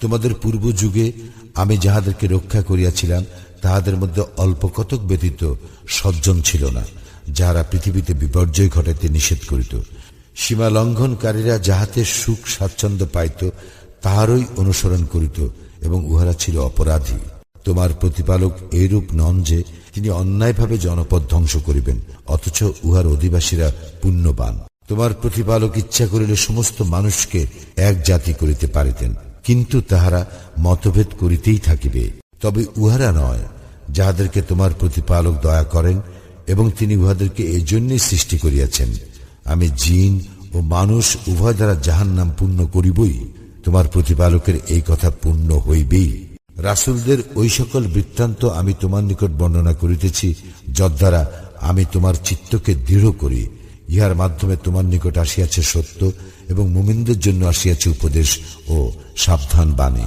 তোমাদের পূর্ব যুগে আমি যাহাদেরকে রক্ষা করিয়াছিলাম, তাহাদের মধ্যে অল্প কতক ব্যতীত সজ্জন ছিল না, যাহারা পৃথিবীতে বিপর্যয় ঘটাইতে নিষেধ করিত। সীমা লঙ্ঘনকারীরা যাহাতে সুখ স্বাচ্ছন্দ্য পাইত, তাহারই অনুসরণ করিত এবং উহারা ছিল অপরাধী। তোমার প্রতিপালক এইরূপ নন যে, তিনি অন্যায়ভাবে জনপদ ধ্বংস করিবেন, অথচ উহার অধিবাসীরা পুণ্যবান। তোমার প্রতিপালক ইচ্ছা করিলে সমস্ত মানুষকে এক জাতি করিতে পারিতেন। কিন্তু তাহারা মতভেদ করিতেই থাকিবে। তবে উহারা নয়, যাহাদেরকে তোমার প্রতিপালক দয়া করেন এবং তিনি উহাদেরকে এই জন্যই সৃষ্টি করিয়াছেন। আমি জিন ও মানুষ উভয় দ্বারা জাহান নাম পূর্ণ করিবই, তোমার প্রতিপালকের এই কথা পূর্ণ হইবেই। রাসুলদের ওই সকল বৃত্তান্ত আমি তোমার নিকট বর্ণনা করিতেছি, যদ্বারা আমি তোমার চিত্তকে দৃঢ় করি ইহার মাধ্যমে তোমার নিকট আসিয়াছে সত্য এবং মুমিনদের জন্য আসিয়াছে উপদেশ ও সাবধান বাণী।